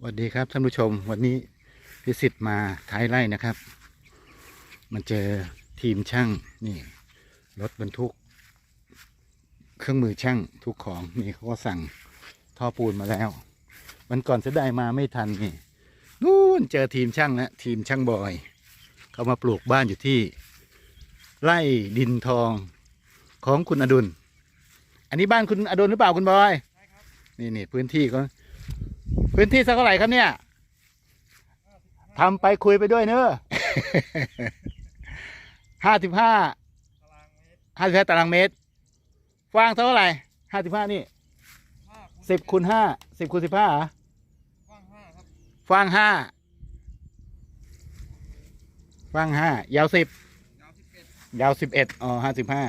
สวัสดีครับท่านผู้ชมวันนี้พิสิทธิ์มาท้ายไร่นะครับ มันเจอทีมช่างนี่รถบรรทุก เครื่องมือช่างทุกของนี่เขาก็สั่งท่อปูนมาแล้ววันก่อนจะได้มาไม่ทันนี่นู่นเจอทีมช่างแล้วทีมช่างบอย เขามาปลูกบ้านอยู่ที่ ไร่ดินทองของคุณอดุล อันนี้บ้านคุณอดุลหรือเปล่าคุณบอยนี่นี่พื้นที่เขา พื้นที่สักเท่าไหร่ครับเนี่ยทำไปคุยไปด้วยเนอะห้าสิบห้าห้าสิบห้าตารางเมตรฟางเท่าไหร่ห้าสิบห้านี่สิบคูณห้าสิบคูณสิบห้าเหรอฟางห้าฟางห้ายาวสิบยาวสิบเอ็ดอ๋อห้าสิบห้า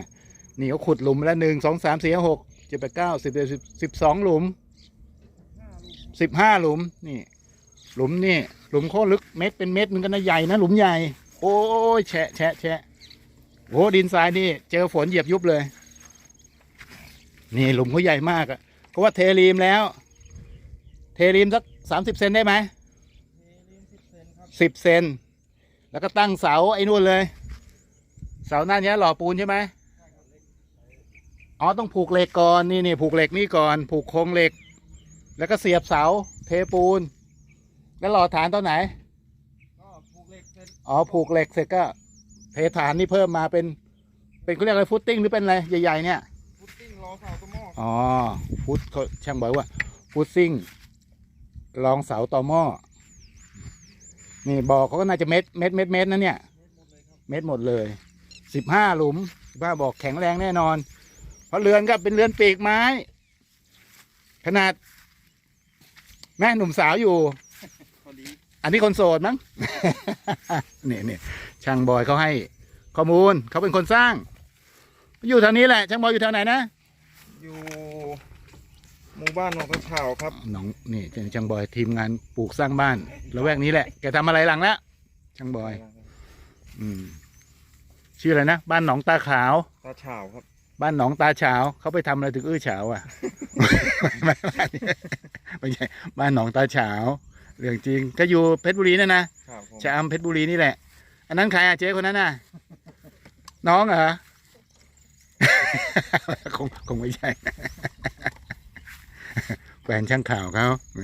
นี่เขาขุดหลุมแล้วหนึ่งสองสามสี่ห้าหกเจ็ดแปดเก้าสิบเอ็ดสิบสิบสองหลุม สิบห้าหลุมนี่ หลุมนี่ หลุมโคตรลึกเม็ดเป็นเม็ดหนึ่งกันนะใหญ่นะหลุมใหญ่ โอ้ยแฉะแฉะแฉะโอ้ดินทรายนี่ เจอฝนเหยียบยุบเลย นี่หลุมเขาใหญ่มากอะเพราะว่าเทรีมแล้ว เทรีมสักสามสิบเซนได้ไหมสิบเซนแล้วก็ตั้งเสาไอ้นู่นเลย เสาหน้านี้หล่อปูนใช่ไหมอ๋อต้องผูกเหล็กก่อนนี่นี่ผูกเหล็กนี่ก่อน ผูกโครงเหล็ก แล้วก็เสียบเสา เทปูน แล้วหล่อฐานตอนไหน ก็ผูกเหล็กเสร็จอ๋อ ผูกเหล็กเสร็จก็ เทฐานนี่เพิ่มมาเป็น เป็นเขาเรียกอะไรฟุตติ้งหรือเป็นอะไรใหญ่ๆเนี่ย ฟุตติ้งรอเสาตัวหม้ออ๋อ ฟุตเขาช่างบอกว่า ฟุตซิ่ง รองเสาต่อหม้อ นี่บอกเขาก็น่าจะเม็ดเม็ดเม็ดเม็ดนะเนี่ยเม็ดหมดเลยครับเม็ดหมดเลย สิบห้าหลุมสิบห้าบอกแข็งแรงแน่นอน เพราะเรือนก็เป็นเรือนปีกไม้ ขนาด แม่หนุ่มสาวอยู่พอดีอันนี้คนโสดมั้ง เนี่ยเนี่ยช่างบอยเขาให้ ข้อมูลเขาเป็นคนสร้าง อยู่แถวนี้แหละ ช่างบอยอยู่แถวไหนนะ อยู่หมู่บ้านหนองตะเฉาครับน้องนี่ช่างบอยทีมงานปลูกสร้างบ้านละแวกนี้แหละ แกทำอะไรหลังแล้วช่างบอย อืม ชื่ออะไรนะ บ้านหนองตาขาว ตาเฉาครับ บ้านหนองตาเฉาเขาไปทำอะไรถึงอื้อเฉาอะไม่ไม่ไม่ใช่บ้านหนองตาเฉาเรื่องจริง ก็อยู่เพชรบุรีนั่นนะครับผมชะอำเพชรบุรีนี่แหละ อันนั้นใครอะเจ๊คนนั้นน่ะ น้องเหรอคงคงไม่ใช่แฟนช่างข่าวเขาแหม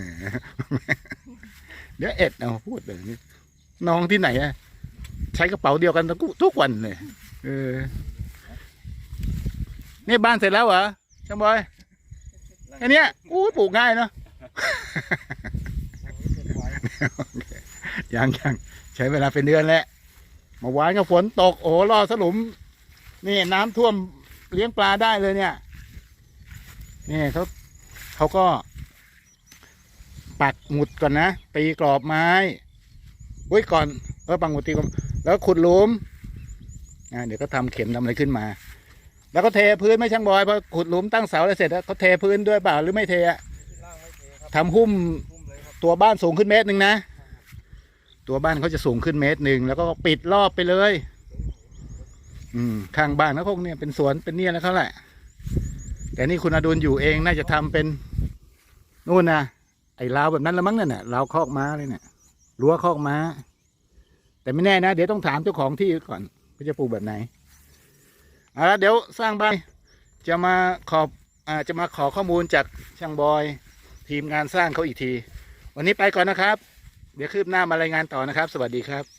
เดี๋ยวเอ็ดเอาพูดแบบนี้น้องที่ไหนอะใช้กระเป๋าเดียวกันทุกทุกวันเลยเออ นี่บ้านเสร็จแล้วเหรอช่างบอยแค่เนี้ยอู้ปลูกง่ายเนาะยังยังใช้เวลาเป็นเดือนแหละเมื่อวานก็ฝนตกโอ้โหรอสลุม นี่น้ำท่วมเลี้ยงปลาได้เลยเนี่ย นี่เขาเขาก็ ปักหมุดก่อนนะตีกรอบไม้ไว้ยก่อนเออปักหมุดตีกรอบแล้วขุดหลุมอ่าเดี๋ยวก็ทำเข็มทำอะไรขึ้นมา แล้วก็เทพื้นไม่ช่างบอยพอขุดหลุมตั้งเสาอะไรเสร็จแล้วเขาเทพื้นด้วยเปล่าหรือไม่เทอะล่างไม่เทครับทำหุ้มพุ่มเลยครับตัวบ้านสูงขึ้นเมตรหนึ่งนะ ตัวบ้านเขาจะสูงขึ้นเมตรหนึ่งแล้วก็ปิดรอบไปเลย อืมข้างบ้านเขาคงเนี่ยเป็นสวนเป็นเนี่ยแล้วเขาแหละ แต่นี่คุณอดุลอยู่เองน่าจะทำเป็นนู่นนะไอ้ราวแบบนั้นละมั้งนั่นน่ะราวคอกม้าเลยเนี่ยรั้วคอกม้า แต่ไม่แน่นะ เดี๋ยวต้องถามเจ้าของที่ก่อนว่าจะปลูกแบบไหน เอาละเดี๋ยวสร้างบ้านจะมาขอบอ่าจะมาขอข้อมูลจากช่างบอย ทีมงานสร้างเขาอีกที วันนี้ไปก่อนนะครับ เดี๋ยวคืบหน้ามารายงานต่อนะครับ สวัสดีครับ